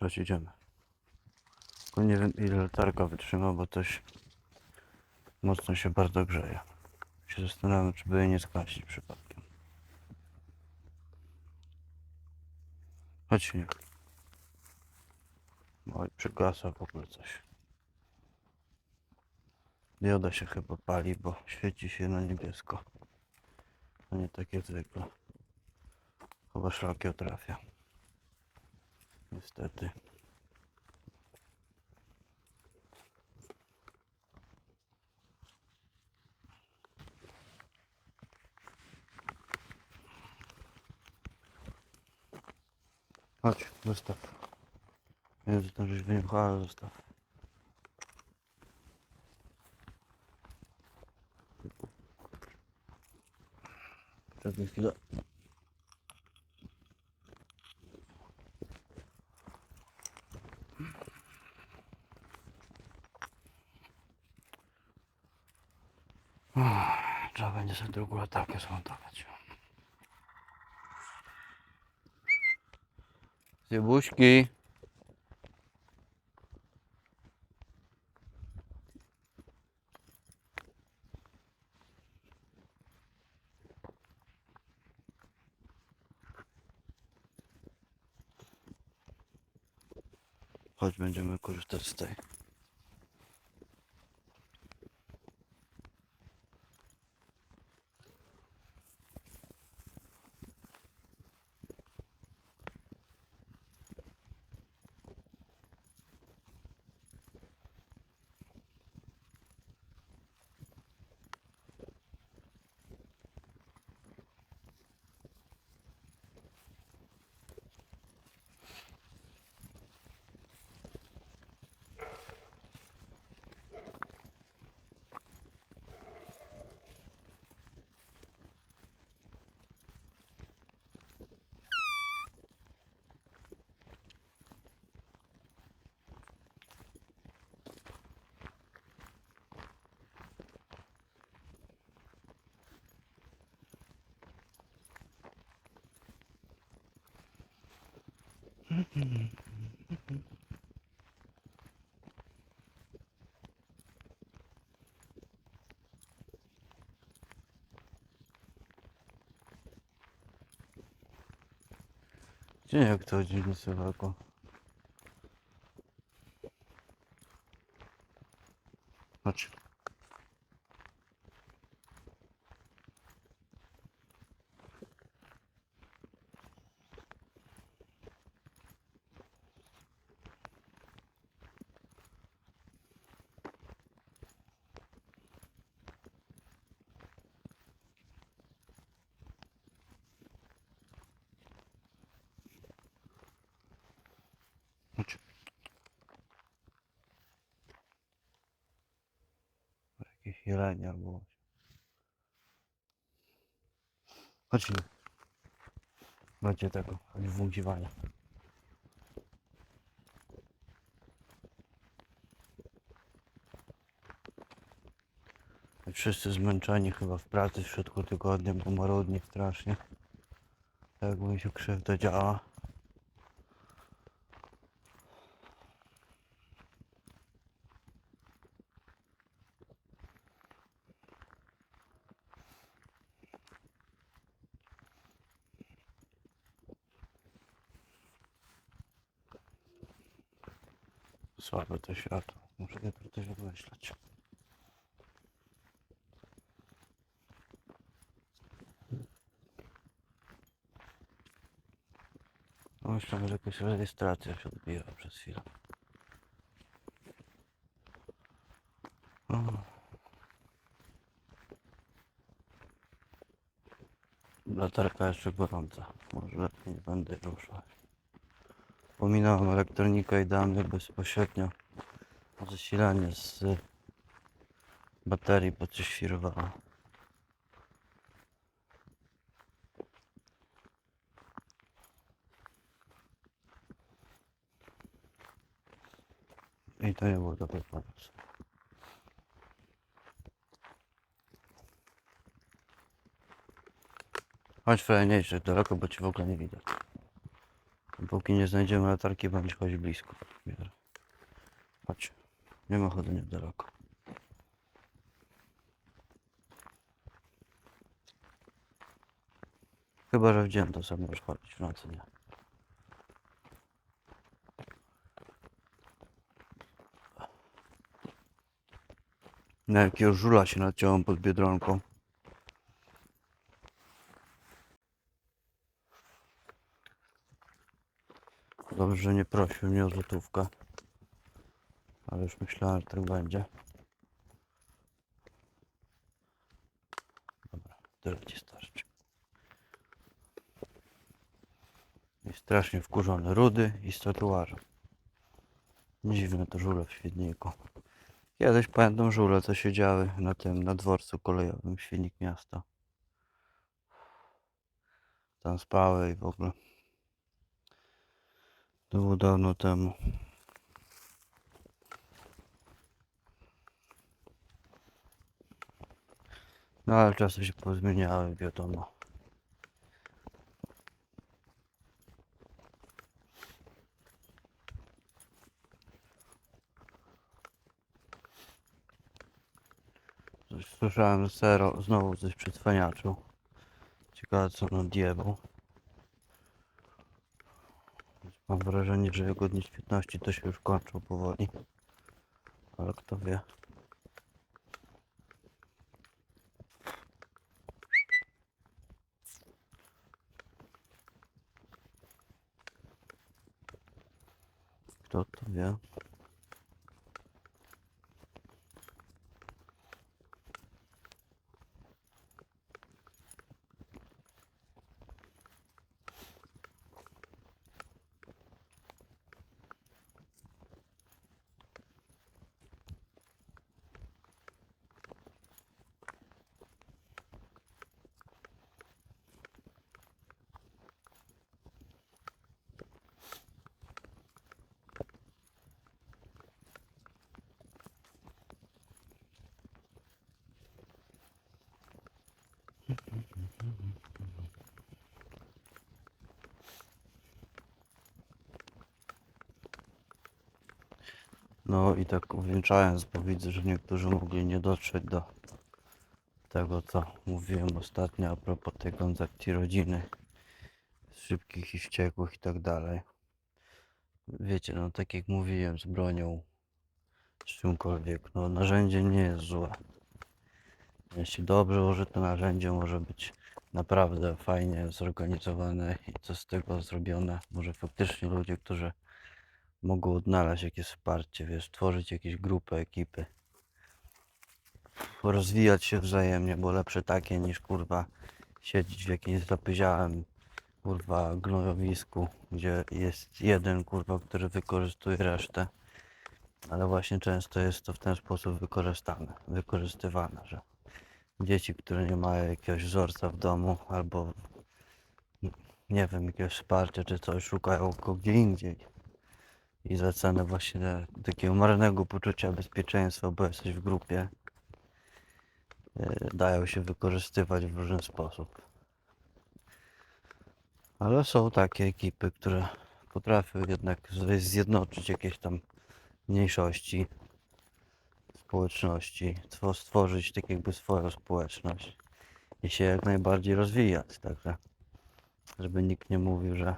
Teraz idziemy. Nie wiem ile latarka wytrzyma, bo też mocno się bardzo grzeje. Się zastanawiam, czy by jej nie skasić przypadkiem. Chodź śnieg. Oj, przygasa w ogóle coś. Dioda się chyba pali, bo świeci się na niebiesko. A nie tak jak zwykle. Chyba szlakiem trafia. Niestety. Chodź, zostaw. Nie wiem, że tam żeś wyniechała, ale zostaw. Czekaj chwilę. Uff, Trzeba będzie sobie drugą latarkę zmontować. Zjebuśki. Chodź, będziemy korzystać z tej. Gdzie jak to dziwnie słabo? Chodź. Chodź. Jakieś jelenie albo... Chodź. Będzie tego, wągiwania. Wszyscy zmęczeni chyba w pracy w środku tygodnia, bo marudnie strasznie. Tak mi się krzywda działa. Słabe to światło. Muszę jutro coś wymyśleć. No myślałem, że jakaś rejestracja się odbijała przez chwilę. Latarka jeszcze gorąca. Może lepiej nie będę ruszał. Pominąłem elektronikę i dałem je bezpośrednio zasilanie z baterii, bo coś świrowało. I to nie był dobry pomysł. Chodź fajniejszy daleko, bo ci w ogóle nie widać. Póki nie znajdziemy latarki, bądź chodź blisko. Chodź. Nie ma chodzenia daleko. Chyba, że w dzień to sobie możesz chodzić, w nocy nie. Na jakiego żula się naciąłem pod Biedronką. Dobrze, że nie prosił mnie o złotówkę. Ale już myślałem, że tak będzie. Dobra, tyle ci starczy. I strasznie wkurzony rudy i z. Dziwne to żule w Świdniku. Kiedyś pamiętam żule, co siedziały na tym, na dworcu kolejowym Świdnik Miasta. Tam spały i w ogóle. To było dawno temu. No ale czasy się pozmieniały, wiadomo. Coś słyszałem, Sero znowu coś przedfaniaczył. Ciekawe co on odjebał. Wrażenie, że dni świetności to się już kończą powoli. Ale kto wie. Kto to wie? No i tak uwieńczając, bo widzę, że niektórzy mogli nie dotrzeć do tego, co mówiłem ostatnio a propos tej koncepcji rodziny, szybkich i wściekłych i tak dalej. Wiecie, no tak jak mówiłem, z bronią, z czymkolwiek, no narzędzie nie jest złe. Jeśli dobrze użyte narzędzie może być naprawdę fajnie zorganizowane i co z tego zrobione, może faktycznie ludzie, którzy mogą odnaleźć jakieś wsparcie, wiesz, tworzyć jakieś grupy, ekipy. Rozwijać się wzajemnie, bo lepsze takie niż kurwa siedzieć w jakimś zapyziałym kurwa gnojowisku, gdzie jest jeden kurwa, który wykorzystuje resztę. Ale właśnie często jest to w ten sposób wykorzystane, wykorzystywane, że dzieci, które nie mają jakiegoś wzorca w domu albo nie wiem, jakiegoś wsparcia czy coś, szukają go gdzie indziej i za cenę właśnie takiego marnego poczucia bezpieczeństwa, bo jesteś w grupie, e, dają się wykorzystywać w różny sposób. Ale są takie ekipy, które potrafią jednak zjednoczyć jakieś tam mniejszości, społeczności, two- stworzyć tak jakby swoją społeczność i się jak najbardziej rozwijać, także żeby nikt nie mówił, że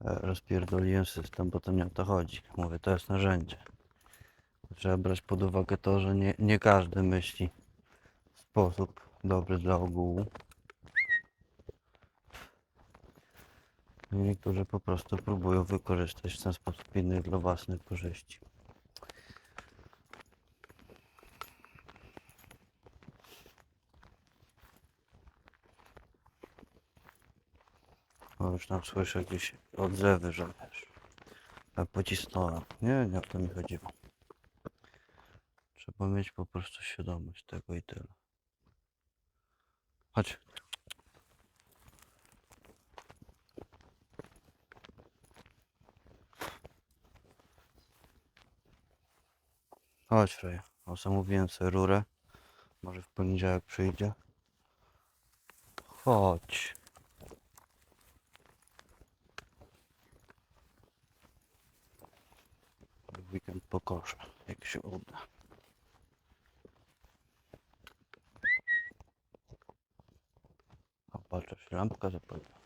rozpierdoliłem system, bo to nie o to chodzi. Mówię, to jest narzędzie. Trzeba brać pod uwagę to, że nie, nie każdy myśli w sposób dobry dla ogółu. Niektórzy po prostu próbują wykorzystać w ten sposób innych dla własnych korzyści. O, już tam słyszę gdzieś odzewy, że wiesz. Ja pocisnąłem. Nie, nie o to mi chodziło. Trzeba mieć po prostu świadomość tego i tyle. Chodź. Chodź, Freja. O, zamówiłem sobie rurę. Może w poniedziałek przyjdzie. Chodź. Weekend pokoszę, jak się uda. A patrzę, lampka zapaliła.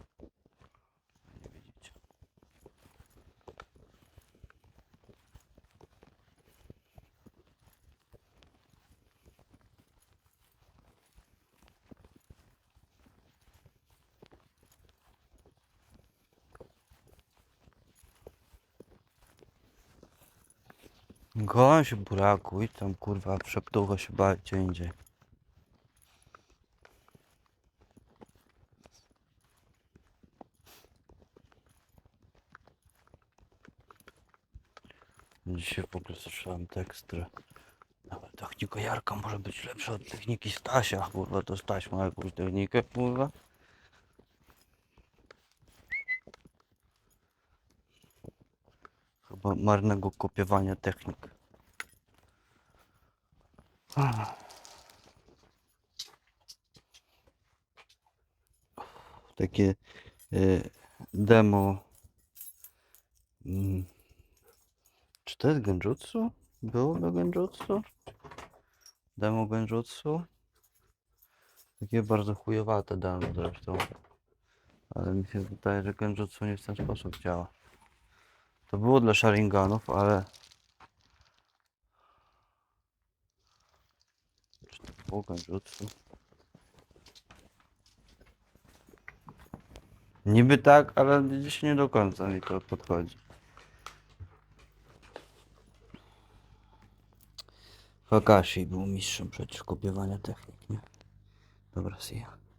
Gołem się buraku i tam kurwa przeptuło się gdzie indziej. Dzisiaj w ogóle słyszałem tekst, że nawet technika Jarka może być lepsza od techniki Stasia. Kurwa, to Staś ma jakąś technikę, kurwa. Marnego kopiowania technik. Takie y, demo. Mm. Czy to jest genjutsu? Było do genjutsu? Demo genjutsu? Takie bardzo chujowate demo zresztą. Ale mi się wydaje, że genjutsu nie w ten sposób działa. To było dla Sharinganów, ale... Czy to było genjutsu? Niby tak, ale gdzieś nie do końca mi to podchodzi. Kakashi był mistrzem przecież kopiowania technik, nie? Dobra, see.